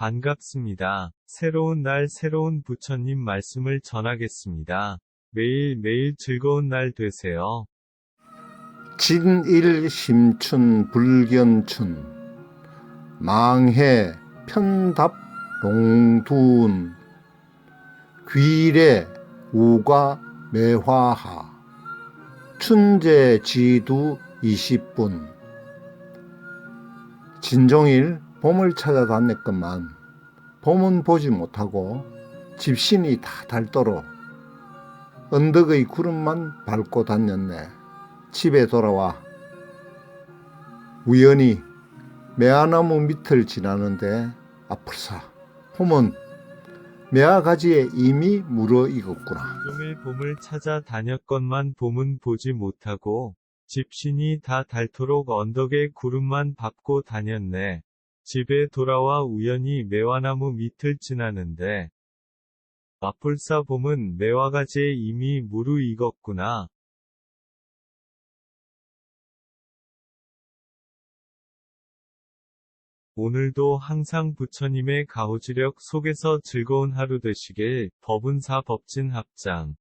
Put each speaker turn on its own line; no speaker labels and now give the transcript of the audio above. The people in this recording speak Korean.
반갑습니다. 새로운 날 새로운 부처님 말씀을 전하겠습니다. 매일매일 즐거운 날 되세요.
진일 심춘 불견춘 망해 편답 롱두운 귀래 우가 매화하 춘제 지두 20분 진종일 봄을 찾아다녔건만 봄은 보지 못하고 집신이 다 닳도록 언덕의 구름만 밟고 다녔네. 집에 돌아와 우연히 매화나무 밑을 지나는데 아플사 봄은 매화 가지에 이미 물어 익었구나.
종일 봄을 찾아 다녔건만 봄은 보지 못하고 집신이 다 닳도록 언덕에 구름만 밟고 다녔네. 집에 돌아와 우연히 매화나무 밑을 지나는데 마풀사 봄은 매화가지에 이미 무르익었구나. 오늘도 항상 부처님의 가호지력 속에서 즐거운 하루 되시길 법운사 법진 합장